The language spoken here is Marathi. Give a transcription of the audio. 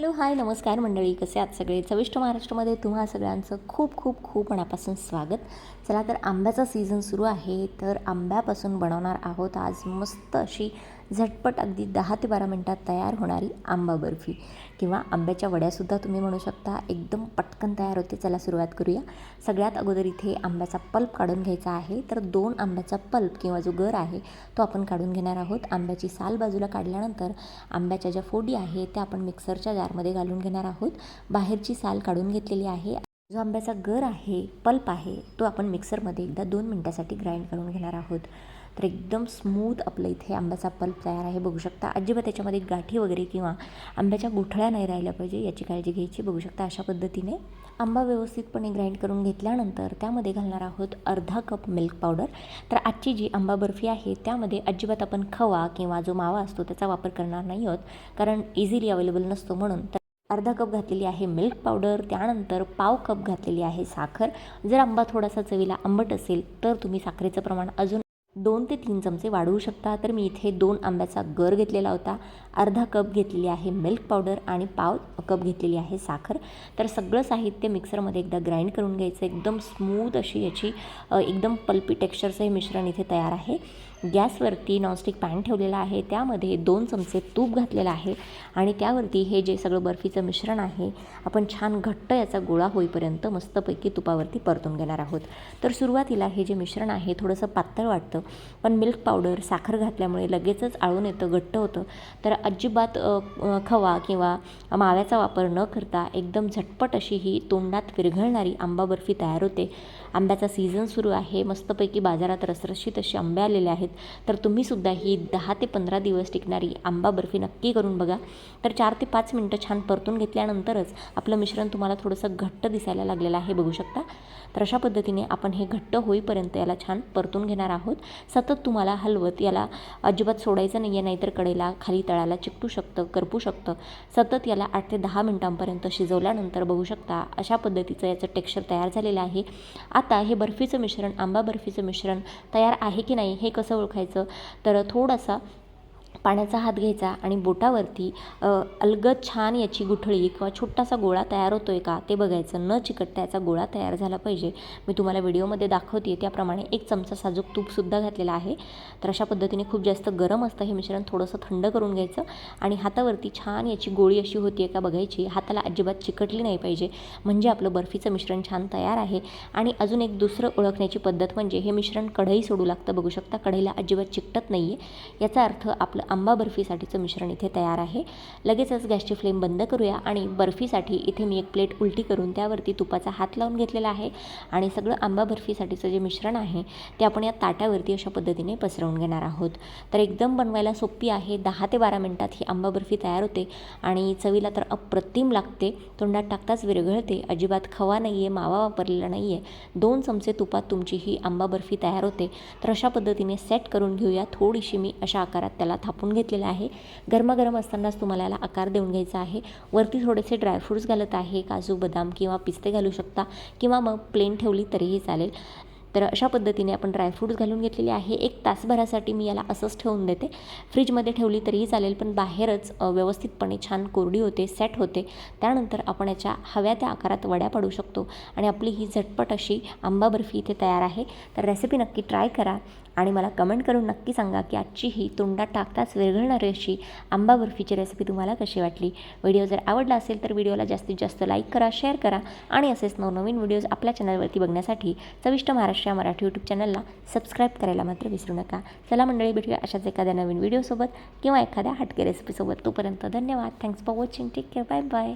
हॅलो हाय नमस्कार मंडळी कसे आहात सगळे? चविष्ट महाराष्ट्रामध्ये तुम्हा सगळ्यांचं खूप खूप खूप मनापासून स्वागत. चला तर आंब्याचा सीझन सुरू आहे तर आंब्यापासून बनवणार आहोत आज मस्त अशी झटपट अगदी दहा ते बारा मिनटात तयार होणारी आंबा बर्फी किंवा आंब्याच्या वड्यासुद्धा तुम्ही म्हणू शकता एकदम पटकन तयार होते. चला सुरुवात करूया. सगळ्यात अगोदर इथे आंब्याचा पल्प काढून घ्यायचा आहे. तर दोन आंब्याचा पल्प किंवा जो गर आहे तो आपण काढून घेणार आहोत. आंब्याची साल बाजूला काढल्यानंतर आंब्याच्या ज्या फोडी आहे त्या आपण मिक्सरच्या जारमध्ये घालून घेणार आहोत. बाहेरची साल काढून घेतलेली आहे. जो आंब्याचा गर आहे पल्प आहे तो आपण मिक्सरमध्ये एकदा दोन मिनटासाठी ग्राइंड करून घेणार आहोत. तर एकदम स्मूथ आपलं इथे आंब्याचा पल्प तयार आहे. बघू शकता अजिबात त्याच्यामध्ये गाठी वगैरे किंवा आंब्याच्या गुठळ्या नाही राहिल्या पाहिजे याची काळजी घ्यायची. बघू शकता अशा पद्धतीने आंबा व्यवस्थितपणे ग्राइंड करून घेतल्यानंतर त्यामध्ये घालणार आहोत अर्धा कप मिल्क पावडर तर आजची जी आंबा बर्फी आहे त्यामध्ये अजिबात आपण खवा किंवा जो मावा असतो त्याचा वापर करणार नाही आहोत कारण इझिली अवेलेबल नसतो म्हणून. तर अर्धा कप घातलेली आहे मिल्क पावडर त्यानंतर पाव कप घातलेली आहे साखर. जर आंबा थोडासा चवीला आंबट असेल तर तुम्ही साखरेचं प्रमाण अजून दोन ते तीन चमचे वाढवू शकता. तर मी इथे दोन आंब्याचा गर घेतलेला होता. अर्धा कप घेतलेली आहे मिल्क पावडर आणि पाव कप घेतलेली आहे साखर. तर सगळं साहित्य मिक्सरमध्ये एकदा ग्राइंड करून घ्यायचं. एकदम स्मूथ अशी याची एकदम पल्पी टेक्स्चरचं हे मिश्रण इथे तयार आहे. गॅसवरती नॉनस्टिक पॅन ठेवलेला आहे. त्यामध्ये दोन चमचे तूप घातलेलं आहे आणि त्यावरती हे जे सगळं बर्फीचं मिश्रण आहे आपण छान घट्ट याचा गोळा होईपर्यंत मस्तपैकी तुपावरती परतून घेणार आहोत. तर सुरुवातीला हे जे मिश्रण आहे थोडंसं पातळ वाटतं पण मिल्क पावडर साखर घातल्यामुळे लगेचच आळून येतं घट्ट होतं. तर अजिबात खवा किंवा माव्याचा वापर न करता एकदम झटपट अशी ही तोंडात विरघळणारी आंबा बर्फी तयार होते. आंब्याचा सीझन सुरू आहे. मस्तपैकी बाजारात रसरशीत असे आंबे आलेले आहेत. तर तुम्हीसुद्धा ही दहा ते पंधरा दिवस टिकणारी आंबा बर्फी नक्की करून बघा. तर चार ते पाच मिनटं छान परतून घेतल्यानंतरच आपलं मिश्रण तुम्हाला थोडंसं घट्ट दिसायला लागलेलं आहे बघू शकता. तर अशा पद्धतीने आपण हे घट्ट होईपर्यंत याला छान परतून घेणार आहोत. सतत तुम्हाला हलवत याला अजिबात सोडायचं नाही आहे नाहीतर कडेला खाली तळाला चिकटू शकतं करपू शकतं. सतत याला आठ ते दहा मिनटांपर्यंत शिजवल्यानंतर बघू शकता अशा पद्धतीचं याचं टेक्स्चर तयार झालेलं आहे. आता हे बर्फीचं मिश्रण आंबा बर्फीचं मिश्रण तयार आहे की नाही हे कसं ओळखायचं? तर थोडासा पाण्याचा हात घ्यायचा आणि बोटावरती अलगद छान याची गुठळी किंवा छोटासा गोळा तयार होतो आहे का ते बघायचं. न चिकटता याचा गोळा तयार झाला पाहिजे. मी तुम्हाला व्हिडिओमध्ये दाखवते त्याप्रमाणे एक चमचा साजूक तूपसुद्धा घातलेला आहे. तर अशा पद्धतीने खूप जास्त गरम असतं हे मिश्रण थोडंसं थंड करून घ्यायचं. आणि हातावरती छान याची गोळी अशी होती आहे का बघायची हाताला अजिबात चिकटली नाही पाहिजे. म्हणजे आपलं बर्फीचं मिश्रण छान तयार आहे. आणि अजून एक दुसरं ओळखण्याची पद्धत म्हणजे हे मिश्रण कढई सोडू लागतं बघू शकता. कढईला अजिबात चिकटत नाही आहे याचा अर्थ आपलं आंबा बर्फीसाठीचं मिश्रण इथे तयार आहे. लगेचच गॅसची फ्लेम बंद करूया आणि बर्फीसाठी इथे मी एक प्लेट उलटी करून त्यावरती तुपाचा हात लावून घेतलेला आहे आणि सगळं आंबा बर्फीसाठीचं जे मिश्रण आहे ते आपण या ताट्यावरती अशा पद्धतीने पसरवून घेणार आहोत. तर एकदम बनवायला सोपी आहे. दहा ते बारा मिनटात ही आंबा बर्फी तयार होते आणि चवीला तर अप्रतिम लागते. तोंडात टाकताच विरघळते. अजिबात खवा नाही आहे मावा वापरलेला नाही आहे दोन चमचे तुपात तुमची ही आंबा बर्फी तयार होते. तर अशा पद्धतीने सेट करून घेऊया. थोडीशी मी अशा आकारात त्याला थापून घेतलेलं आहे. गरमागरम असतानाच तुम्हाला याला आकार देऊन घ्यायचा आहे. वरती थोडेसे ड्रायफ्रूट्स घालत आहे. काजू बदाम किंवा पिस्ते घालू शकता किंवा मग प्लेन ठेवली तरीही चालेल. तर अशा पद्धतीने आपण ड्रायफ्रूट्स घालून घेतलेले आहे. एक तासभरासाठी मी याला असंच ठेवून देते. फ्रीजमध्ये ठेवली तरीही चालेल पण बाहेरच व्यवस्थितपणे छान कोरडी होते सेट होते. त्यानंतर आपण याच्या हव्या त्या आकारात वड्या पाडू शकतो. आणि आपली ही झटपट अशी आंबा बर्फी इथे तयार आहे. तर रेसिपी नक्की ट्राय करा आणि मला कमेंट करून नक्की सांगा की आजची ही तोंडात टाकताच विरघळणारी अशी आंबा बर्फीची रेसिपी तुम्हाला कशी वाटली? व्हिडिओ जर आवडला असेल तर व्हिडिओला जास्तीत जास्त लाईक करा शेअर करा आणि असेच नवनवीन व्हिडिओज आपल्या चॅनलवरती बघण्यासाठी चविष्ट महाराष्ट्र मराठी यूट्यूब चॅनलला सबस्क्राईब करायला मात्र विसरू नका. चला मंडळी भेटूया अशाच एखाद्या नवीन व्हिडिओसोबत किंवा एखाद्या हटके रेसिपीसोबत तोपर्यंत धन्यवाद. Thanks for watching take care bye bye